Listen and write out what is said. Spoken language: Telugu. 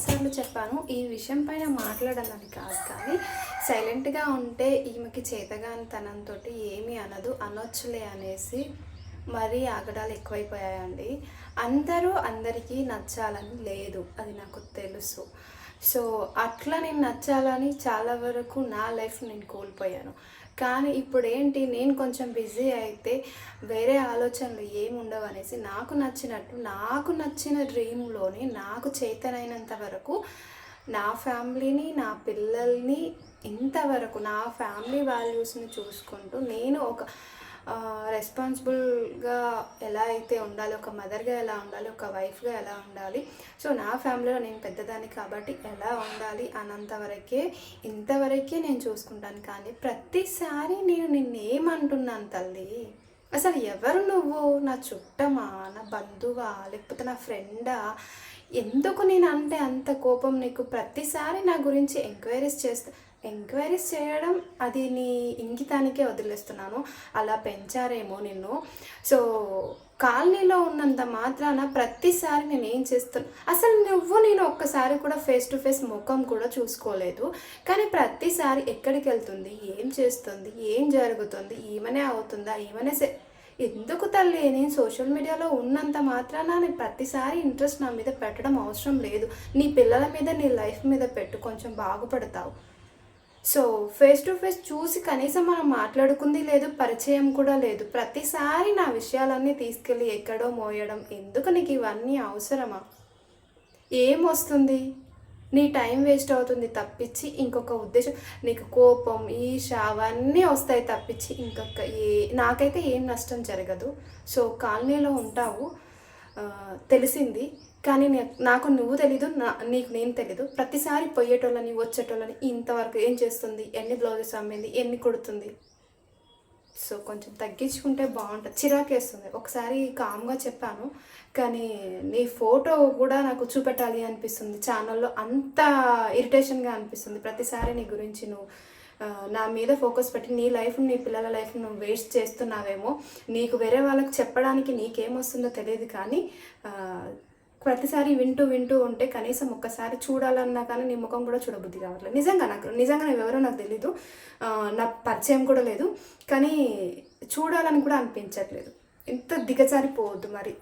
చాలాసార్లు చెప్పాను. ఈ విషయం పైన మాట్లాడాలని కాదు కానీ సైలెంట్గా ఉంటే ఈమెకి చేతగాని తనంతో ఏమీ అనదు అనొచ్చులే అనేసి మరీ ఆగడాలు ఎక్కువైపోయాయండి. అందరూ అందరికీ నచ్చాలని లేదు అది నాకు తెలుసు. సో అట్లా నేను నచ్చాలని చాలా వరకు నా లైఫ్ నేను కోల్పోయాను. కానీ ఇప్పుడు ఏంటి నేను కొంచెం బిజీ అయితే వేరే ఆలోచనలు ఏమి ఉండవు అనేసి నాకు నచ్చినట్టు నాకు నచ్చిన డ్రీమ్లోని నాకు చేతనైనంత వరకు నా ఫ్యామిలీని నా పిల్లల్ని ఇంతవరకు నా ఫ్యామిలీ వాల్యూస్ని చూసుకుంటూ నేను ఒక రెస్పాన్సిబుల్గా ఎలా అయితే ఉండాలి ఒక మదర్గా ఎలా ఉండాలి ఒక వైఫ్గా ఎలా ఉండాలి సో నా ఫ్యామిలీలో నేను పెద్దదాన్ని కాబట్టి ఎలా ఉండాలి అన్నంతవరకే ఇంతవరకే నేను చూసుకుంటాను. కానీ ప్రతిసారి నేను నిన్నేమంటున్నాను తల్లి? అసలు ఎవరు నువ్వు? నా చుట్టమా? నా బంధువా? లేకపోతే నా ఫ్రెండా ఎందుకు నేను అంటే అంత కోపం నీకు? ప్రతిసారి నా గురించి ఎంక్వైరీస్ చేస్తా ఎంక్వైరీస్ చేయడం అది నీ ఇంగితానికే వదిలేస్తున్నాను. అలా పెంచారేమో నిన్ను. సో కాలనీలో ఉన్నంత మాత్రాన ప్రతిసారి నేను ఏం చేస్తాను అసలు నువ్వు నేను ఒక్కసారి కూడా ఫేస్ టు ఫేస్ ముఖం కూడా చూసుకోలేదు. కానీ ప్రతిసారి ఎక్కడికి వెళ్తుంది ఏం చేస్తుంది ఏం జరుగుతుంది ఈమెనే అవుతుందా ఈమెనే సే ఎందుకు తల్లి? నేను సోషల్ మీడియాలో ఉన్నంత మాత్రాన నేను ప్రతిసారి ఇంట్రెస్ట్ నా మీద పెట్టడం అవసరం లేదు. నీ పిల్లల మీద నీ లైఫ్ మీద పెట్టు కొంచెం బాగుపడతావు. సో ఫేస్ టు ఫేస్ చూసి కనీసం మనం మాట్లాడుకుంది లేదు పరిచయం కూడా లేదు. ప్రతిసారి నా విషయాలన్నీ తీసుకెళ్ళి ఎక్కడో మోయడం ఎందుకు నీకు ఇవన్నీ అవసరమా? ఏం వస్తుంది? నీ టైం వేస్ట్ అవుతుంది తప్పించి ఇంకొక ఉద్దేశం నీకు కోపం ఈష అవన్నీ వస్తాయి తప్పించి ఇంకొక ఏ నాకైతే ఏం నష్టం జరగదు. సో కాలనీలో ఉంటావు తెలిసింది. కానీ నాకు నువ్వు తెలీదు నా నీకు నేను తెలీదు. ప్రతిసారి పోయేటోళ్ళని వచ్చేటోళ్ళని ఇంతవరకు ఏం చేస్తుంది? ఎన్ని బ్లౌజెస్ అమ్మింది? ఎన్ని కుడుతుంది? సో కొంచెం తగ్గించుకుంటే బాగుంటుంది. చిరాకేస్తుంది ఒకసారి కామ్గా చెప్పాను. కానీ నీ ఫోటో కూడా నాకు చూపెట్టాలి అనిపిస్తుంది. ఛానల్లో అంత ఇరిటేషన్గా అనిపిస్తుంది. ప్రతిసారి నీ గురించి నువ్వు నా మీద ఫోకస్ పెట్టి నీ లైఫ్ నీ పిల్లల లైఫ్ నువ్వు వేస్ట్ చేస్తున్నావేమో నీకు వేరే వాళ్ళకి చెప్పడానికి నీకేమొస్తుందో తెలియదు కానీ ప్రతిసారి వింటూ వింటూ ఉంటే కనీసం ఒక్కసారి చూడాలన్నా కానీ నీ ముఖం కూడా చూడబుద్ధి కావట్లేదు. నిజంగా నాకు నిజంగా నువ్వు ఎవరో నాకు తెలీదు. నా పరిచయం కూడా లేదు. కానీ చూడాలని కూడా అనిపించట్లేదు. ఇంత దిగజారిపోవద్దు మరి.